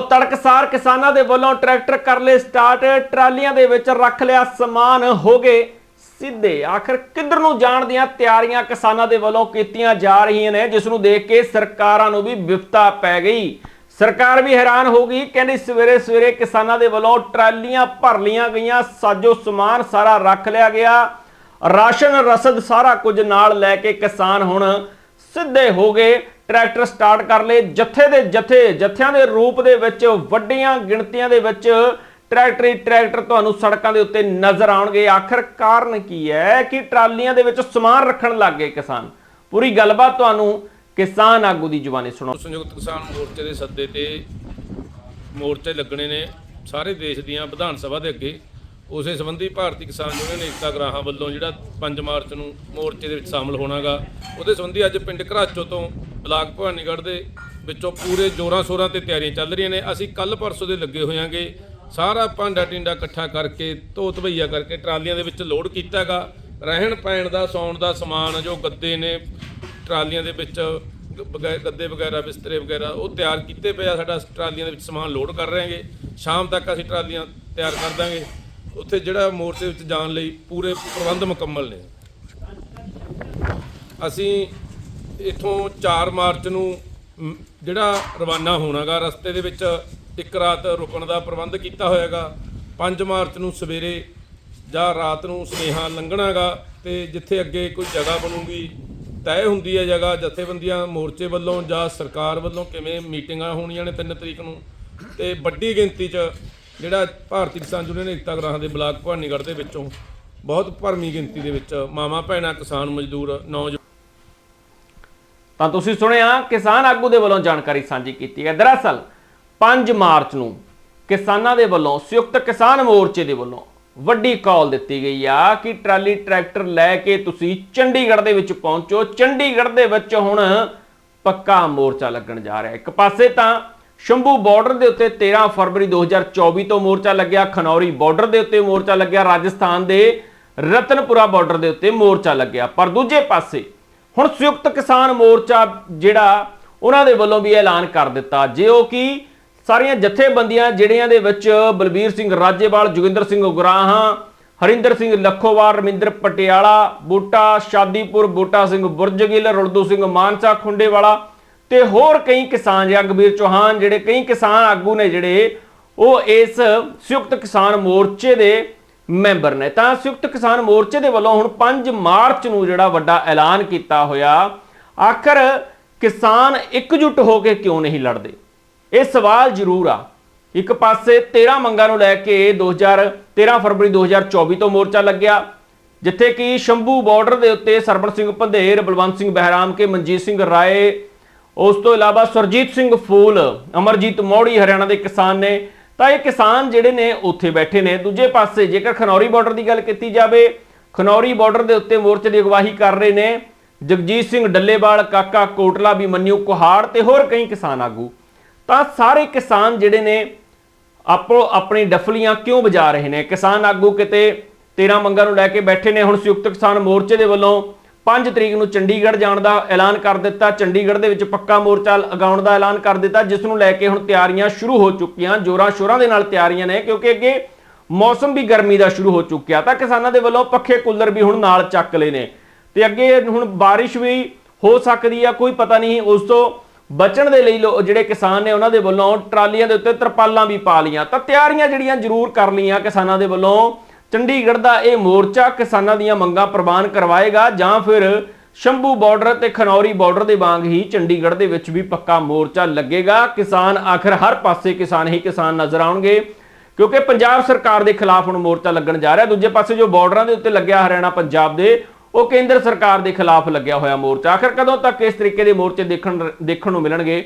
ਤੜਕਸਾਰ ਕਿਸਾਨਾਂ ਦੇ ਵੱਲੋਂ ਟਰੈਕਟਰ ਕਰ ਲਏ ਸਟਾਰਟ, ਟਰਾਲੀਆਂ ਦੇ ਵਿੱਚ ਰੱਖ ਲਿਆ ਸਮਾਨ, ਹੋ ਗਏ ਸਿੱਧੇ। ਆਖਰ ਕਿੱਧਰ ਨੂੰ ਜਾਣ ਦੀਆਂ ਤਿਆਰੀਆਂ ਕਿਸਾਨਾਂ ਦੇ ਵੱਲੋਂ ਕੀਤੀਆਂ ਜਾ ਰਹੀਆਂ ਨੇ, ਜਿਸ ਨੂੰ ਦੇਖ ਕੇ ਸਰਕਾਰਾਂ ਨੂੰ ਵੀ ਵਿਪਤਾ ਪੈ ਗਈ। ਸਰਕਾਰ ਵੀ ਹੈਰਾਨ ਹੋ ਗਈ, ਕਹਿੰਦੀ ਸਵੇਰੇ ਸਵੇਰੇ ਕਿਸਾਨਾਂ ਦੇ ਵੱਲੋਂ ਟਰਾਲੀਆਂ ਭਰ ਲੀਆਂ ਗਈਆਂ, ਸਾਜੋ ਸਮਾਨ ਸਾਰਾ ਰੱਖ ਲਿਆ ਗਿਆ। ਰਾਸ਼ਨ, ਰਸਦ ਸਾਰਾ ਕੁਝ ਨਾਲ ਲੈ ਕੇ ਕਿਸਾਨ ਹੁਣ ਸਿੱਧੇ ਹੋ ਗਏ, ਟਰੈਕਟਰ ਸਟਾਰਟ ਕਰ ਲਏ। ਜੱਥੇ ਦੇ ਜੱਥੇ, ਜੱਥਿਆਂ ਦੇ ਰੂਪ ਦੇ ਵਿੱਚ ਵੱਡੀਆਂ ਗਿਣਤੀਆਂ ਦੇ ਵਿੱਚ ਟਰੈਕਟਰੀ ਟਰੈਕਟਰ ਤੁਹਾਨੂੰ ਸੜਕਾਂ ਦੇ ਉੱਤੇ ਨਜ਼ਰ ਆਉਣਗੇ। ਆਖਰ ਕਾਰਨ ਕੀ ਹੈ ਕਿ ਟਰਾਲੀਆਂ ਦੇ ਵਿੱਚ ਸਮਾਨ ਰੱਖਣ ਲੱਗ ਗਏ ਕਿਸਾਨ। ਪੂਰੀ ਗੱਲਬਾਤ ਤੁਹਾਨੂੰ ਕਿਸਾਨ ਆਗੂ ਦੀ ਜ਼ੁਬਾਨੀ ਸੁਣਾਓ। ਸੰਯੁਕਤ ਕਿਸਾਨ ਮੋਰਚੇ ਦੇ ਸੱਦੇ ਤੇ ਮੋਰਚੇ ਲੱਗਣੇ ਨੇ ਸਾਰੇ ਦੇਸ਼ ਦੀਆਂ ਵਿਧਾਨ ਸਭਾ ਦੇ ਅੱਗੇ। ਉਸੇ ਸੰਬੰਧੀ ਭਾਰਤੀ ਕਿਸਾਨ ਯੂਨੀਅਨ ਏਕਤਾ ਗਰਾਹਾਂ ਵੱਲੋਂ ਜਿਹੜਾ 5 ਮਾਰਚ ਨੂੰ ਮੋਰਚੇ ਦੇ ਵਿੱਚ ਸ਼ਾਮਲ ਹੋਣਾਗਾ, ਉਹਦੇ ਸੰਬੰਧੀ ਅੱਜ ਪਿੰਡ ਘਰਾਚੋ ਤੋਂ ਬਲਾਕ ਭਵਾਨੀਗੜ੍ਹ ਦੇ ਵਿੱਚੋਂ ਪੂਰੇ ਜੋਰਾਂ ਸ਼ੋਰਾਂ ਤੇ ਤਿਆਰੀਆਂ ਚੱਲ ਰਹੀਆਂ ਨੇ। ਅਸੀਂ ਕੱਲ ਪਰਸੋਂ ਦੇ ਲੱਗੇ ਹੋਇਆਂਗੇ, ਸਾਰਾ ਭਾਂਡਾ ਟਿੰਡਾ ਇਕੱਠਾ ਕਰਕੇ, ਧੋਤ ਭਈਆ ਕਰਕੇ ਟਰਾਲੀਆਂ ਦੇ ਵਿੱਚ ਲੋਡ ਕੀਤਾਗਾ। ਰਹਿਣ ਪੈਣ ਦਾ, ਸੌਣ ਦਾ ਸਮਾਨ ਜੋ ਗੱਦੇ ਨੇ, ਟਰਾਲੀਆਂ ਦੇ ਵਿੱਚ ਗੱਦੇ ਵਗੈਰਾ, ਬਿਸਤਰੇ ਵਗੈਰਾ, ਉਹ ਤਿਆਰ ਕੀਤੇ ਪਏ ਆ। ਸਾਡਾ ਟਰਾਲੀਆਂ ਦੇ ਵਿੱਚ ਸਮਾਨ ਲੋਡ ਕਰ ਰਹੇ ਹਾਂਗੇ। ਸ਼ਾਮ ਤੱਕ ਅਸੀਂ ਟਰਾਲੀਆਂ ਤਿਆਰ ਕਰ ਦਾਂਗੇ। ਉੱਥੇ ਜਿਹੜਾ ਮੋਰਚੇ ਵਿੱਚ ਜਾਣ ਲਈ ਪੂਰੇ ਪ੍ਰਬੰਧ ਮੁਕੰਮਲ ਨੇ। ਅਸੀਂ ਇਥੋਂ 4 ਮਾਰਚ ਨੂੰ ਜਿਹੜਾ ਰਵਾਨਾ ਹੋਣਾਗਾ, ਰਸਤੇ ਦੇ ਵਿੱਚ ਇੱਕ ਰਾਤ ਰੁਕਣ ਦਾ ਪ੍ਰਬੰਧ ਕੀਤਾ ਹੋਇਆਗਾ। 5 ਮਾਰਚ ਨੂੰ ਸਵੇਰੇ ਜਾਂ ਰਾਤ ਨੂੰ ਸੁਨੇਹਾ ਲੰਘਣਾਗਾ ਤੇ ਜਿੱਥੇ ਅੱਗੇ ਕੋਈ ਜਗ੍ਹਾ ਬਣੂਗੀ, ਤੈਅ ਹੁੰਦੀ ਹੈ ਜਗ੍ਹਾ ਜਥੇਬੰਦੀਆਂ ਮੋਰਚੇ ਵੱਲੋਂ ਜਾਂ ਸਰਕਾਰ ਵੱਲੋਂ ਕਿਵੇਂ ਮੀਟਿੰਗਾਂ ਹੋਣੀਆਂ ਨੇ 3 ਤਰੀਕ ਨੂੰ। ਤੇ ਵੱਡੀ ਗਿਣਤੀ 'ਚ ਜਿਹੜਾ ਭਾਰਤੀ ਕਿਸਾਨ ਯੂਨੀਅਨ ਏਕਤਾ ਗਰਾਹਾਂ ਦੇ ਬਲਾਕ ਭਵਾਨੀਗੜ੍ਹ ਦੇ ਵਿੱਚੋਂ, ਬਹੁਤ ਭਰਮੀ ਗਿਣਤੀ ਦੇ ਵਿੱਚ ਮਾਵਾਂ, ਭੈਣਾਂ, ਕਿਸਾਨ, ਮਜ਼ਦੂਰ, ਨੌਜਵਾਨ। ਤਾਂ ਤੁਸੀਂ ਸੁਣਿਆ, ਕਿਸਾਨ ਆਗੂ ਦੇ ਵੱਲੋਂ ਜਾਣਕਾਰੀ ਸਾਂਝੀ ਕੀਤੀ ਹੈ ਦਰਅਸਲ 5 ਮਾਰਚ ਨੂੰ ਕਿਸਾਨਾਂ ਦੇ ਵੱਲੋਂ, ਸੰਯੁਕਤ ਕਿਸਾਨ ਮੋਰਚੇ ਦੇ ਵੱਲੋਂ ਵੱਡੀ ਕਾਲ ਦਿੱਤੀ ਗਈ ਆ ਕਿ ਟਰਾਲੀ, ਟਰੈਕਟਰ ਲੈ ਕੇ ਤੁਸੀਂ ਚੰਡੀਗੜ੍ਹ ਦੇ ਵਿੱਚ ਪਹੁੰਚੋ। ਚੰਡੀਗੜ੍ਹ ਦੇ ਵਿੱਚ ਹੁਣ ਪੱਕਾ ਮੋਰਚਾ ਲੱਗਣ ਜਾ ਰਿਹਾ। ਇੱਕ ਪਾਸੇ ਤਾਂ ਸ਼ੰਭੂ ਬਾਰਡਰ ਦੇ ਉੱਤੇ 13 ਫਰਵਰੀ 2024 ਤੋਂ ਮੋਰਚਾ ਲੱਗਿਆ, ਖਨੌਰੀ ਬਾਰਡਰ ਦੇ ਉੱਤੇ ਮੋਰਚਾ ਲੱਗਿਆ, ਰਾਜਸਥਾਨ ਦੇ ਰਤਨਪੁਰਾ ਬਾਰਡਰ ਦੇ ਉੱਤੇ ਮੋਰਚਾ ਲੱਗਿਆ। ਪਰ ਦੂਜੇ ਪਾਸੇ ਹੁਣ ਸੰਯੁਕਤ ਕਿਸਾਨ ਮੋਰਚਾ ਜਿਹੜਾ, ਉਹਨਾਂ ਦੇ ਵੱਲੋਂ ਵੀ ਐਲਾਨ ਕਰ ਦਿੱਤਾ। ਜੇ ਉਹ ਕਿ, ਸਾਰੀਆਂ ਜਥੇਬੰਦੀਆਂ ਜਿਹੜਿਆਂ ਦੇ ਵਿੱਚ ਬਲਬੀਰ ਸਿੰਘ ਰਾਜੇਵਾਲ, ਜੋਗਿੰਦਰ ਸਿੰਘ ਉਗਰਾਹਾਂ, ਹਰਿੰਦਰ ਸਿੰਘ ਲੱਖੋਵਾਲ, ਰਮਿੰਦਰ ਪਟਿਆਲਾ, ਬੂਟਾ ਸ਼ਾਦੀਪੁਰ, ਬੂਟਾ ਸਿੰਘ ਬੁਰਜਗਿੱਲ, ਰੁਲਦੂ ਸਿੰਘ ਮਾਨਸਾ ਖੁੰਡੇਵਾਲਾ ਤੇ ਹੋਰ ਕਈ ਕਿਸਾਨ ਜਗਬੀਰ ਚੌਹਾਨ ਜਿਹੜੇ, ਕਈ ਕਿਸਾਨ ਆਗੂ ਨੇ ਜਿਹੜੇ, ਉਹ ਇਸ ਸੰਯੁਕਤ ਕਿਸਾਨ ਮੋਰਚੇ ਦੇ ਮੈਂਬਰ ਨੇ। ਤਾਂ ਸੰਯੁਕਤ ਕਿਸਾਨ ਮੋਰਚੇ ਦੇ ਵੱਲੋਂ ਹੁਣ 5 ਮਾਰਚ ਨੂੰ ਜਿਹੜਾ ਵੱਡਾ ਐਲਾਨ ਕੀਤਾ ਹੋਇਆ, ਆਖਰ ਕਿਸਾਨ ਇਕਜੁੱਟ ਹੋ ਕੇ ਕਿਉਂ ਨਹੀਂ ਲੜਦੇ? ਇਹ ਸਵਾਲ ਜ਼ਰੂਰ ਆ। ਇੱਕ ਪਾਸੇ 13 ਮੰਗਾਂ ਨੂੰ ਲੈ ਕੇ 2000 13 ਫਰਵਰੀ 2024 ਤੋਂ ਮੋਰਚਾ ਲੱਗਿਆ, ਜਿੱਥੇ ਕਿ ਸ਼ੰਭੂ ਬਾਰਡਰ ਦੇ ਉੱਤੇ ਸਰਬਣ ਸਿੰਘ ਪੰਧੇਰ ਬਲਵੰਤ ਸਿੰਘ ਬਹਿਰਾਮ ਕੇ, ਮਨਜੀਤ ਸਿੰਘ ਰਾਏ ਉਸ ਤੋਂ ਇਲਾਵਾ ਸਰਜੀਤ ਸਿੰਘ ਫੂਲ, ਅਮਰਜੀਤ ਮੋੜੀ ਹਰਿਆਣਾ ਦੇ ਕਿਸਾਨ ਨੇ। ਤਾਂ ਇਹ ਕਿਸਾਨ ਜਿਹੜੇ ਨੇ ਉੱਥੇ ਬੈਠੇ ਨੇ। ਦੂਜੇ ਪਾਸੇ ਜੇਕਰ ਖਨੌਰੀ ਬਾਰਡਰ ਦੀ ਗੱਲ ਕੀਤੀ ਜਾਵੇ, ਖਨੌਰੀ ਬਾਰਡਰ ਦੇ ਉੱਤੇ ਮੋਰਚੇ ਦੀ ਅਗਵਾਈ ਕਰ ਰਹੇ ਨੇ। ਜਗਜੀਤ ਸਿੰਘ ਡੱਲੇਵਾਲ, ਕਾਕਾ ਕੋਟਲਾ ਵੀ ਮੰਨਿਓ ਕੁਹਾੜ ਤੇ ਹੋਰ ਕਈ ਕਿਸਾਨ ਆਗੂ। ਤਾਂ ਸਾਰੇ ਕਿਸਾਨ ਜਿਹੜੇ ਨੇ ਆਪੋ ਆਪਣੀ ਡਫਲੀਆਂ ਕਿਉਂ ਵਜਾ ਰਹੇ ਨੇ? ਕਿਸਾਨ ਆਗੂ ਕਿਤੇ 13 ਮੰਗਾਂ ਨੂੰ ਲੈ ਕੇ ਬੈਠੇ ਨੇ। ਹੁਣ ਸੰਯੁਕਤ ਕਿਸਾਨ ਮੋਰਚੇ ਦੇ ਵੱਲੋਂ 5 ਤਰੀਕ ਨੂੰ ਚੰਡੀਗੜ੍ਹ ਜਾਣ ਦਾ ਐਲਾਨ ਕਰ ਦਿੱਤਾ। ਚੰਡੀਗੜ੍ਹ ਦੇ ਵਿੱਚ ਪੱਕਾ ਮੋਰਚਾ ਲਗਾਉਣ ਦਾ ਐਲਾਨ ਕਰ ਦਿੱਤਾ, ਜਿਸ ਨੂੰ ਲੈ ਕੇ ਹੁਣ ਤਿਆਰੀਆਂ ਸ਼ੁਰੂ ਹੋ ਚੁੱਕੀਆਂ। ਜੋਰਾਂ ਸ਼ੋਰਾਂ ਦੇ ਨਾਲ ਤਿਆਰੀਆਂ ਨੇ, ਕਿਉਂਕਿ ਅੱਗੇ ਮੌਸਮ ਵੀ ਗਰਮੀ ਦਾ ਸ਼ੁਰੂ ਹੋ ਚੁੱਕਿਆ। ਤਾਂ ਕਿਸਾਨਾਂ ਦੇ ਵੱਲੋਂ ਪੱਖੇ ਕੂਲਰ ਵੀ ਹੁਣ ਨਾਲ ਚੱਕ ਲਏ ਨੇ। ਤੇ ਅੱਗੇ ਹੁਣ ਬਾਰਿਸ਼ ਵੀ ਹੋ ਸਕਦੀ ਆ, ਕੋਈ ਪਤਾ ਨਹੀਂ। ਉਸ ਤੋਂ ਬਚਣ ਦੇ ਲਈ ਲੋ- ਜਿਹੜੇ ਕਿਸਾਨ ਨੇ, ਉਹਨਾਂ ਦੇ ਵੱਲੋਂ ਟਰਾਲੀਆਂ ਦੇ ਉੱਤੇ ਤਰਪਾਲਾਂ ਵੀ ਪਾ ਲੀਆਂ ਤਾਂ ਤਿਆਰੀਆਂ ਜਿਹੜੀਆਂ ਜ਼ਰੂਰ ਕਰ ਲੀਆਂ ਕਿਸਾਨਾਂ ਦੇ ਵੱਲੋਂ। ਚੰਡੀਗੜ੍ਹ ਦਾ ਇਹ ਮੋਰਚਾ ਕਿਸਾਨਾਂ ਦੀਆਂ ਮੰਗਾਂ ਪ੍ਰਵਾਨ ਕਰਵਾਏਗਾ ਜਾਂ ਫਿਰ ਸ਼ੰਭੂ ਬਾਰਡਰ ਤੇ ਖਨੌਰੀ ਬਾਰਡਰ ਦੇ ਵਾਂਗ ਹੀ ਚੰਡੀਗੜ੍ਹ ਦੇ ਵਿੱਚ ਵੀ ਪੱਕਾ ਮੋਰਚਾ ਲੱਗੇਗਾ। ਕਿਸਾਨ ਆਖਰ ਹਰ ਪਾਸੇ ਕਿਸਾਨ ਹੀ ਕਿਸਾਨ ਨਜ਼ਰ ਆਉਣਗੇ, ਕਿਉਂਕਿ ਪੰਜਾਬ ਸਰਕਾਰ ਦੇ ਖਿਲਾਫ ਹੁਣ ਮੋਰਚਾ ਲੱਗਣ ਜਾ ਰਿਹਾ। ਦੂਜੇ ਪਾਸੇ ਜੋ ਬਾਰਡਰਾਂ ਦੇ ਉੱਤੇ ਲੱਗਿਆ ਹਰਿਆਣਾ ਪੰਜਾਬ ਦੇ, ਉਹ ਕੇਂਦਰ ਸਰਕਾਰ ਦੇ ਖਿਲਾਫ ਲੱਗਿਆ ਹੋਇਆ ਮੋਰਚਾ। ਆਖਰ ਕਦੋਂ ਤੱਕ ਇਸ ਤਰੀਕੇ ਦੇ ਮੋਰਚੇ ਦੇਖਣ ਦੇਖਣ ਨੂੰ ਮਿਲਣਗੇ?